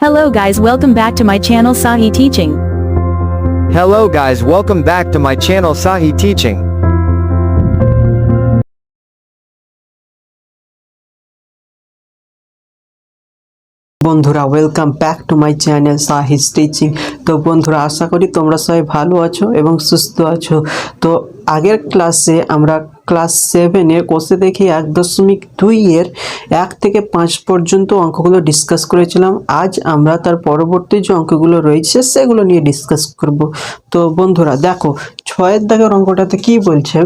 Hello guys welcome back to my channel Sahi Teaching. Hello guys welcome back to my channel Sahi Teaching. বন্ধুরা welcome back to my channel Sahi's teaching তো বন্ধুরা আশা করি তোমরা সবাই ভালো আছো এবং সুস্থ আছো তো আগের ক্লাসে আমরা ক্লাস সেভেনের কোষে দেখি এক দশমিক দুই এর এক থেকে পাঁচ পর্যন্ত অঙ্কগুলো ডিসকাস করেছিলাম। আজ আমরা তার পরবর্তী যে অঙ্কগুলো রয়েছে সেগুলো নিয়ে ডিসকাস করব। তো বন্ধুরা, দেখো, ছয়ের দাগের অঙ্কটাতে কি বলছে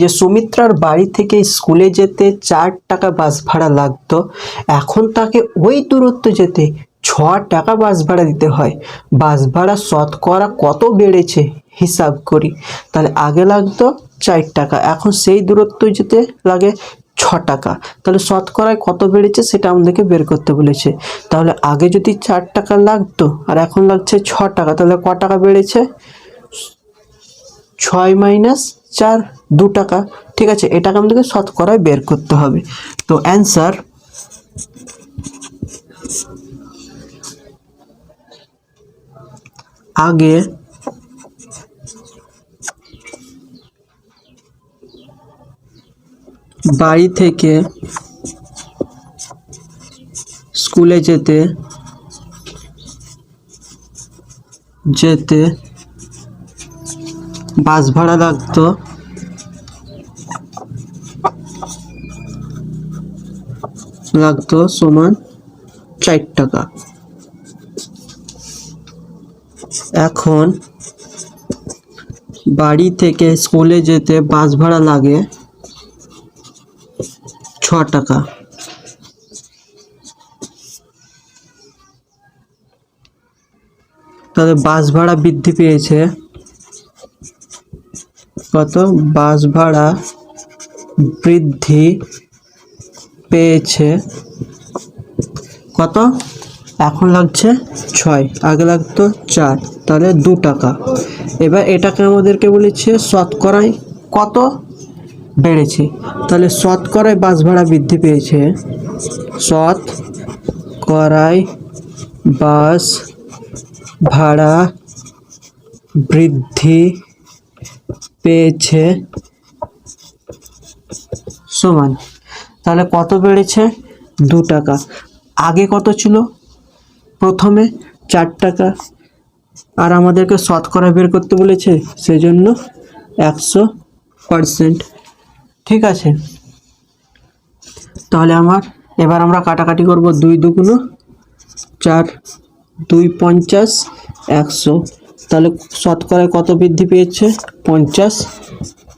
যে, সুমিত্রার বাড়ি থেকে স্কুলে যেতে চার টাকা বাস ভাড়া লাগতো। এখন তাকে ওই দূরত্ব যেতে ছ টাকা বাস ভাড়া দিতে হয়। বাস ভাড়া শতকরা কত বেড়েছে? হিসাব করি। তাহলে আগে লাগতো চার টাকা, এখন সেই দূরত্ব যেতে লাগে ছ টাকা। তাহলে শতকরায় কত বেড়েছে সেটা আমাদেরকে বের করতে বলেছে। তাহলে আগে যদি চার টাকা লাগতো আর এখন লাগছে ছ টাকা, তাহলে ক টাকা বেড়েছে? ছয় মাইনাস চার, দু টাকা। ঠিক আছে, এটাকে আমাদেরকে শতকরায় বের করতে হবে। তো অ্যান্সার আগে বাড়ি থেকে স্কুলে যেতে যেতে বাস ভাড়া লাগতো লাগতো সমান চার টাকা এখন বাড়ি থেকে স্কুলে যেতে বাস ভাড়া লাগে ছ টাকা। তাহলে বাস ভাড়া বৃদ্ধি পেয়েছে। কত? বাস ভাড়া বৃদ্ধি পেয়েছে। কত? এখন লাগছে ছয়, আগে লাগতো চার, তাহলে দু টাকা। এবার এটাকে আমাদেরকে বলেছে শতকরায় কত বেড়েছে? তাহলে শতকরায় বাস ভাড়া বৃদ্ধি পেয়েছে। শত করায় বাস ভাড়া বৃদ্ধি পেয়েছে সমান। তাহলে কত বেড়েছে? দু টাকা। আগে কত ছিল? প্রথমে চার টাকা। আর আমাদেরকে শতকরা বের করতে বলেছে, সেজন্য একশো পারসেন্ট। ঠিক আছে? তাহলে আমার, এবার আমরা কাটাকাটি করব দুই দুগুলো চার, দুই পঞ্চাশ, একশো। তাহলে শতকরায় কত বৃদ্ধি পেয়েছে? পঞ্চাশ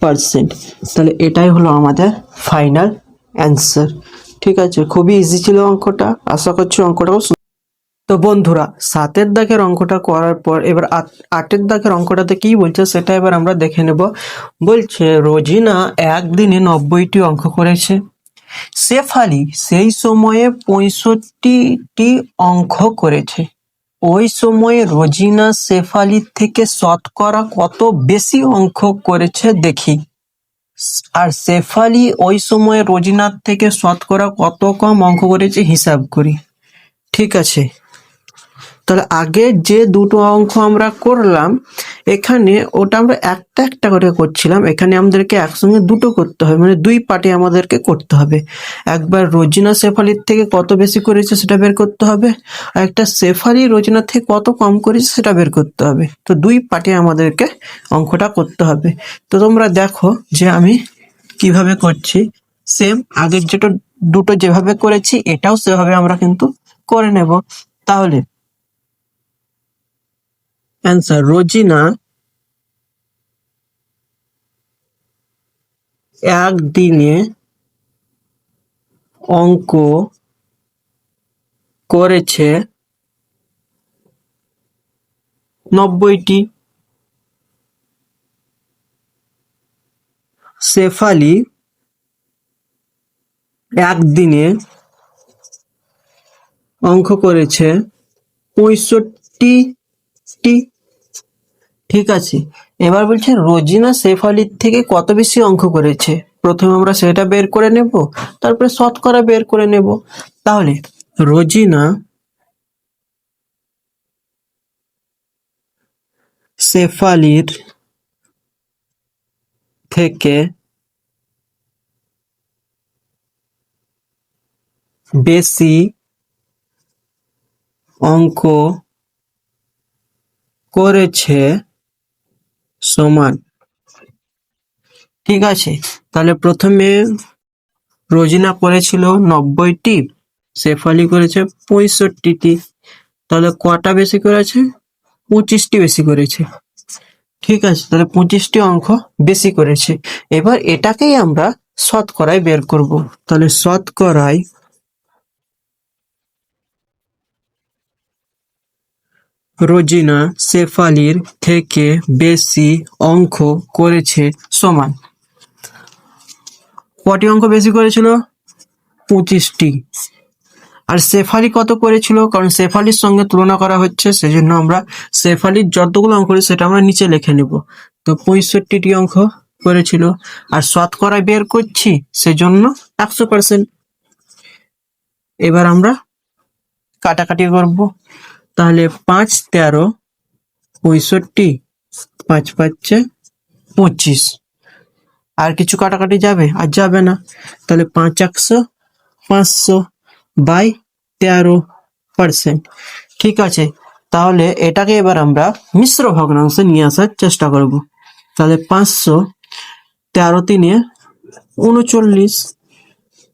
পারসেন্ট। তাহলে এটাই হলো আমাদের ফাইনাল অ্যান্সার। ঠিক আছে? খুবই ইজি ছিল অঙ্কটা। আশা করছি অঙ্কটাও তো বন্ধুরা, সাতের দাগের অঙ্কটা করার পর এবার আট- আটের দাগের অঙ্কটাতে কি বলছে সেটা এবার আমরা দেখে নেব। বলছে, রোজিনা একদিনে নব্বইটি অঙ্ক করেছে। শেফালি সেই সময়ে পঁয়ষট্টিটি অঙ্ক করেছে। ওই সময়ে রোজিনা শেফালির থেকে শতকরা কত বেশি অঙ্ক করেছে দেখি। আর শেফালি ওই সময়ে রোজিনার থেকে শতকরা কত কম অঙ্ক করেছে হিসাব করি। ঠিক আছে তাহলে আগে যে দুটো অঙ্ক আমরা করলাম, এখানে ওটা আমরা একটা একটা করে করছিলাম। এখানে আমাদেরকে একসঙ্গে দুটো করতে হবে মানে দুই পার্টে আমাদেরকে করতে হবে। একবার রোজিনা শেফালির থেকে কত বেশি করেছে সেটা বের করতে হবে, আর একটা শেফালি রোজিনার থেকে কত কম করেছে সেটা বের করতে হবে। তো দুই পার্টে আমাদেরকে অঙ্কটা করতে হবে। তো তোমরা দেখো যে আমি কীভাবে করছি। সেম আগের যেটা দুটো যেভাবে করেছি, এটাও সেভাবে আমরা কিন্তু করে নেব। তাহলে অ্যান্সার রোজিনা একদিনে অঙ্ক করেছে নব্বইটি শেফালি একদিনে অঙ্ক করেছে পঁয়ষট্টিটি ঠিক আছে। এবার বলছে, রোজিনা সেফ আলির থেকে কত বেশি অঙ্ক করেছে? প্রথমে আমরা সেটা বের করে নেব, তারপরে শতকরা বের করে নেব। তাহলে, রোজিনা সেফালির থেকে বেশি অঙ্ক করেছে সমান। ঠিক আছে, তাহলে প্রথমে রোজিনা করেছিল নব্বইটি, শেফালি করেছে পঁয়ষট্টিটি। তাহলে কটা বেশি করেছে? পঁচিশটি বেশি করেছে। ঠিক আছে, তাহলে পঁচিশটি অঙ্ক বেশি করেছে। এবার এটাকেই আমরা শতকরায় বের করব। তাহলে শতকরায় রোজিনা শেফালির থেকে বেশি অঙ্ক করেছে সমান। কটি অঙ্ক বেশি করেছিল? পঁচিশটি। আর শেফালি কত করেছিল? কারণ শেফালির সঙ্গে তুলনা করা হচ্ছে, সেজন্য আমরা শেফালির যতগুলো অঙ্ক করি সেটা আমরা নিচে লিখে নেব। তো পঁয়ষট্টিটি অঙ্ক করেছিল। আর শতকরায় বের করছি, সেজন্য একশো পার্সেন্ট এবার আমরা কাটাকাটি করব। তাহলে পাঁচ তেরো পঁয়ষট্টি, পাঁচ পাঁচে পঁচিশ। আর কিছু কাটাকাটি যাবে? আর যাবে না। তাহলে পাঁচ একশো, পাঁচশো বাই তেরো পার্সেন্ট। ঠিক আছে। তাহলে এটাকে এবার আমরা মিশ্র ভগ্নাংশে নিয়ে আসার চেষ্টা করব। তাহলে পাঁচশো তেরো তিনে উনচল্লিশ।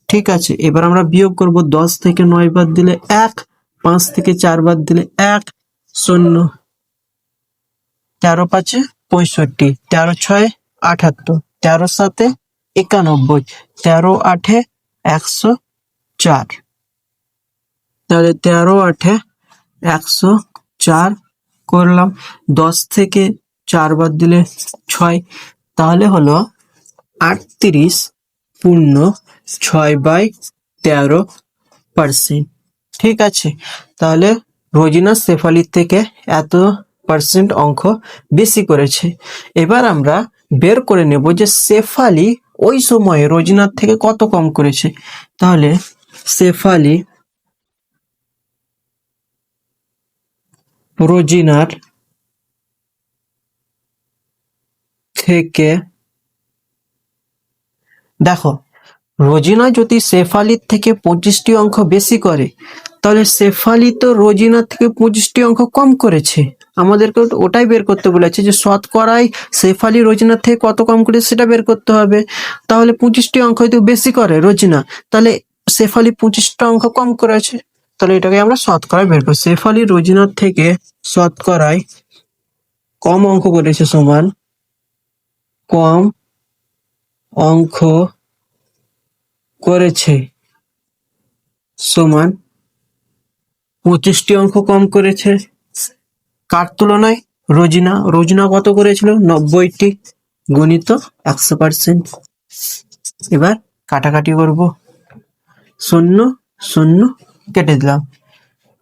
ঠিক আছে। এবার আমরা বিয়োগ করব দশ থেকে নয় বাদ দিলে এক। পাঁচ থেকে চার বাদ দিলে এক, শূন্য। তেরো পাঁচে পঁয়ষট্টি, তেরো ছয় আঠাত্তর তেরো সাতে একানব্বই, তেরো আঠে একশো চার। তাহলে তেরো আঠে একশো চার করলাম। দশ থেকে চার বাদ দিলে ছয়, তাহলে হলো আটত্রিশ পূর্ণ ছয় বাই তেরো পার্সেন্ট। ঠিক আছে। তাহলে রোজিনা শেফালির থেকে এত পার্সেন্ট অঙ্ক বেশি করেছে। এবার আমরা বের করে নেব যে শেফালি ওই সময়ে রোজিনার থেকে কত কম করেছে। তাহলে শেফালি রোজিনার থেকে দেখো, রোজিনা যদি শেফালির থেকে পঁচিশটি অঙ্ক বেশি করে তাহলে শেফালি তো রোজিনার থেকে পঁচিশটি অঙ্ক কম করেছে। আমাদেরকে ওটাই বের করতে বলেছে যে শতকরাই শেফালি রোজিনার থেকে কত কম করেছে সেটা বের করতে হবে। তাহলে পঁচিশটি অঙ্ক হয়তো বেশি করে রোজিনা, তাহলে শেফালি পঁচিশটা অঙ্ক কম করেছে। তাহলে এটাকে আমরা শতকরায় বের করি। শেফালি রোজিনার থেকে শতকরায় কম অঙ্ক করেছে সমান কম অঙ্ক করেছে সমান পঁচিশটি অঙ্ক কম করেছে। কার তুলনায় রোজিনা রোজিনা কত করেছিল? নব্বইটি। গণিত একশো পার্সেন্ট এবার কাটাকাটি করব। শূন্য শূন্য, কেটে দিলাম।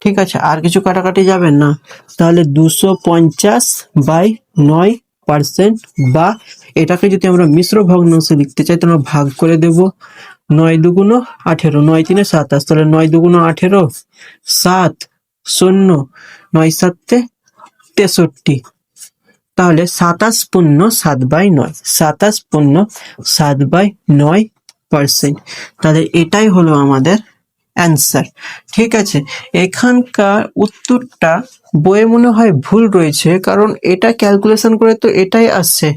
ঠিক আছে, আর কিছু কাটাকাটি যাবেন না। তাহলে দুশো পঞ্চাশ বাই নয় পার্সেন্ট বা এটাকে যদি আমরা মিশ্র ভগ্নাংশে লিখতে চাই, তাহলে ভাগ করে দেব। নয় দুগুণ আঠেরো, নয় তিনে সাতাশ। তাহলে নয় দুগুণ আঠেরো সাত, শূন্য, নয় সাতে, তেষট্টি। তাহলে সাতাশ পূর্ণ সাত বাই নয়। সাতাশ পূর্ণ সাত বাই নয় পার্সেন্ট তাহলে এটাই হলো আমাদের অ্যান্সার ঠিক আছে, এখানকার উত্তরটা বইয়ে মনে হয় ভুল রয়েছে, কারণ এটা ক্যালকুলেশন করে তো এটাই আসছে।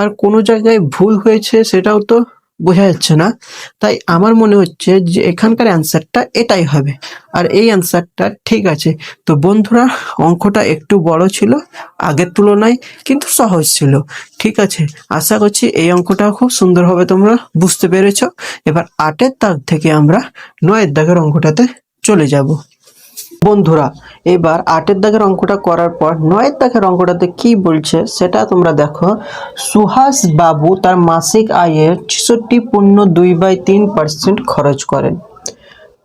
আর কোনো জায়গায় ভুল হয়েছে সেটাও তো বোঝা যাচ্ছে না। তাই আমার মনে হচ্ছে যে এখানকার অ্যান্সারটা এটাই হবে। আর এই অ্যান্সারটা ঠিক আছে। তো বন্ধুরা, অঙ্কটা একটু বড় ছিল, আগের তুলনায় কিন্তু সহজ ছিল। ঠিক আছে, আশা করছি এই অঙ্কটাও খুব সুন্দরভাবে তোমরা বুঝতে পেরেছ। এবার আটের দাগ থেকে আমরা নয়ের দাগের অঙ্কটাতে চলে যাব। বন্ধুরা, এবার আটের দাগের অঙ্কটা করার পর নয়ের দাগের অঙ্কটাতে কি বলছে সেটা তোমরা দেখো। সুহাস বাবু তার মাসিক আয়ের ছেষট্টি পূর্ণ দুই বাই তিন পার্সেন্ট খরচ করেন।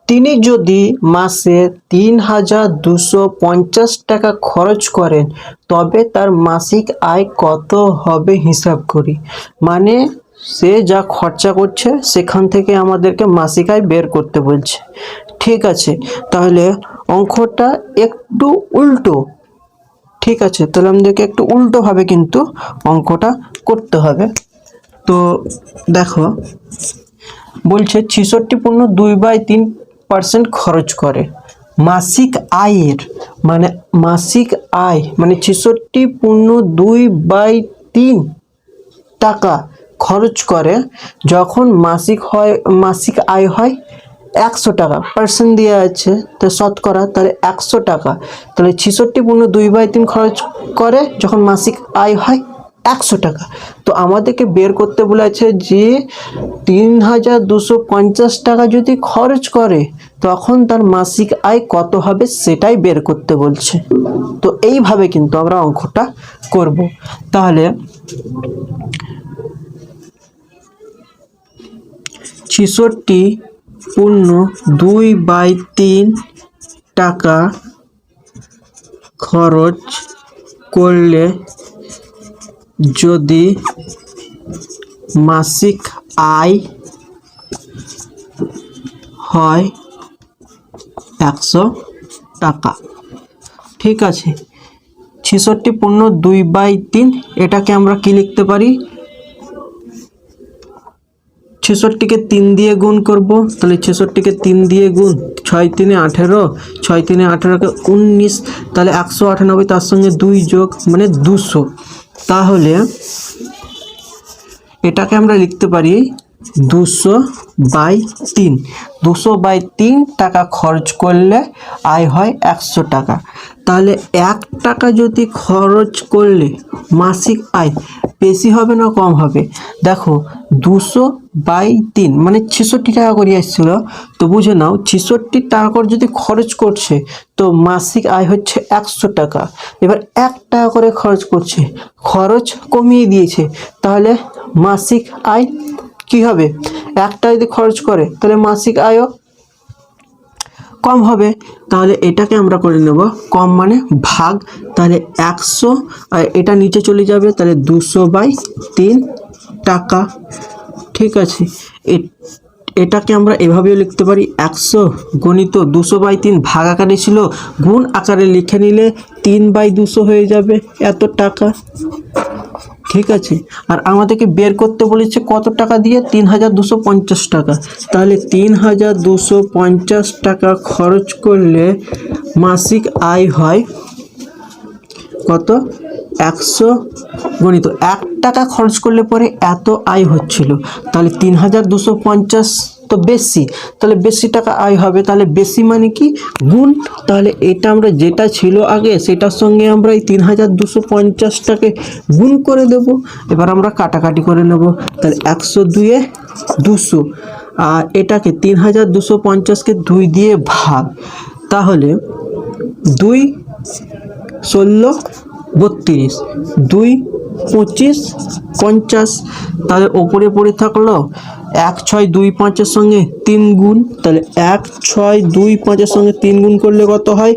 তিনি যদি মাসে তিন হাজার দুশো পঞ্চাশ টাকা খরচ করেন, তবে তার মাসিক আয় কত হবে হিসাব করি। মানে সে যা খরচা করছে, সেখান থেকে আমাদেরকে মাসিক আয় বের করতে বলছে। ঠিক আছে, তাহলে অঙ্কটা একটু উল্টো। ঠিক আছে, তাহলে আমাদেরকে একটু উল্টোভাবে কিন্তু অঙ্কটা করতে হবে। তো দেখো, বলছে ছিষট্টি পূর্ণ দুই বাই তিন পার্সেন্ট খরচ করে। মাসিক আয়ের মানে মাসিক আয় মানে ছেষট্টি পূর্ণ দুই বাই তিন টাকা খরচ করে, যখন মাসিক হয়, মাসিক আয় হয় একশো টাকা। পার্সেন্ট দেওয়া আছে, তো শতকরা তাহলে একশো টাকা। তাহলে ছেষট্টি পূর্ণ দুই বাই তিন খরচ করে যখন মাসিক আয় হয় একশো টাকা। তো আমাদেরকে বের করতে বলেছে যে, তিন হাজার দুশো পঞ্চাশ টাকা যদি খরচ করে, তখন তার মাসিক আয় কত হবে সেটাই বের করতে বলছে। তো এইভাবে কিন্তু আমরা অঙ্কটা করব। তাহলে ছেষট্টি পূর্ণ দুই বাই তিন টাকা খরচ করলে যদি মাসিক আয় হয় একশো টাকা। ঠিক আছে, ছেষট্টি পূর্ণ দুই বাই তিন, এটাকে আমরা কি লিখতে পারি? ছেষট্টিকে তিন দিয়ে গুণ করব। তাহলে ছেষট্টিকে তিন দিয়ে গুণ ছয় তিনে আঠেরো, ছয় তিনে আঠেরোকে উনিশ, তাহলে একশো আটানব্বই তার সঙ্গে দুই যোগ মানে দুশো। তাহলে এটাকে আমরা লিখতে পারি দুশো বাই তিন। দুশো বাই তিন টাকা খরচ করলে আয় হয় একশো টাকা। তাহলে এক টাকা যদি খরচ করলে মাসিক আয় বেশি হবে না কম হবে? দেখো, দুশো বাই তিন মানে ছেষট্টি টাকা করে এসেছিল তো বুঝে নাও, ছেষট্টি টাকা করে যদি খরচ করছে, তো মাসিক আয় হচ্ছে একশো টাকা। এবার এক টাকা করে খরচ করছে, খরচ কমিয়ে দিয়েছে, তাহলে মাসিক আয় কি হবে? একটা যদি খরচ করে, তাহলে মাসিক আয়ও কম হবে, তাহলে এটাকে আমরা করে নেব। কম মানে ভাগ, তাহলে একশো, আর এটা নিচে চলে যাবে, তাহলে দুশো বাই তিন টাকা। ঠিক আছে? এটাকে আমরা এভাবেও লিখতে পারি, একশো গণিত দুশো বাই তিন ভাগ আকারে ছিল, গুণ আকারে লিখে নিলে তিন বাই দুশো হয়ে যাবে, এত টাকা। ঠিক আছে। আর আমাদেরকে বের করতে বলেছে কত টাকা দিয়ে? তিন হাজার দুশো পঞ্চাশ টাকা। তাহলে তিন হাজার দুশো পঞ্চাশ টাকা খরচ করলে মাসিক আয় হয় কত? একশো গণিত। এক টাকা খরচ করলে পরে এত আয় হচ্ছিল। তাহলে তিন হাজার দুশো পঞ্চাশ তো বেশি, তাহলে বেশি টাকা আয় হবে, তাহলে বেশি মানে কি? গুণ। তাহলে এটা আমরা যেটা ছিল আগে, সেটার সঙ্গে আমরা এই তিন হাজার দুশো পঞ্চাশটাকে গুণ করে দেব। এবার আমরা কাটাকাটি করে নেব। তাহলে একশো দুয়ে দুশো। আর এটাকে তিন হাজার দুশো পঞ্চাশকে দুই দিয়ে ভাগ। তাহলে দুই ষোলো বত্রিশ। দুই, পঁচিশ, পঞ্চাশ। তাহলে ওপরে পড়ে থাকল এক, ছয়, দুই, পাঁচের সঙ্গে তিন গুণ। তাহলে এক, ছয়, দুই, পাঁচের সঙ্গে তিন গুণ করলে কত হয়?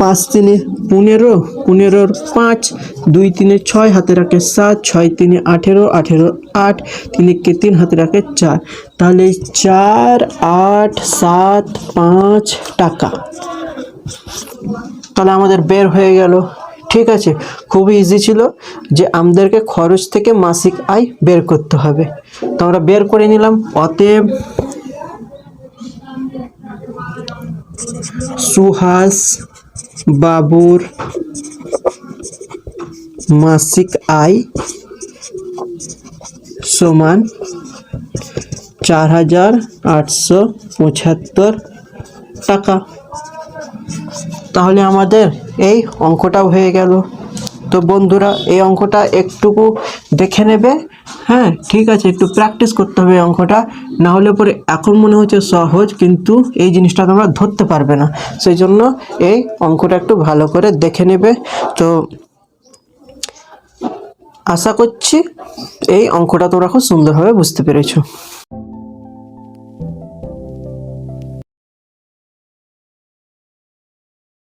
পাঁচ তিনে পনেরো, পনেরোর পাঁচ, দুই তিনে ছয়, হাতে রাখে সাত, ছয় তিনে আঠেরো আঠেরো আট তিনকে তিন, হাতে রাখে চার। তাহলে চার, আট, সাত, পাঁচ টাকা। তাহলে আমাদের বের হয়ে গেল। ঠিক আছে খুবই ইজি ছিল যে আমাদেরকে খরচ থেকে মাসিক আয় বের করতে হবে। তো আমরা বের করে নিলাম, অতএব সুহাস বাবুর মাসিক আয় সমান চার হাজার আটশো পঁচাত্তর টাকা। তাহলে আমাদের এই অঙ্কটাও হয়ে গেল। তো বন্ধুরা, এই অঙ্কটা একটুকু দেখে নেবে। হ্যাঁ ঠিক আছে, একটু প্র্যাকটিস করতে হবে এই অঙ্কটা। না হলে পরে এখন মনে হচ্ছে সহজ, কিন্তু এই জিনিসটা তোমরা ধরতে পারবে না। সেই জন্য এই অঙ্কটা একটু ভালো করে দেখে নেবে। তো আশা করছি এই অঙ্কটা তোমরা খুব সুন্দরভাবে বুঝতে পেরেছ।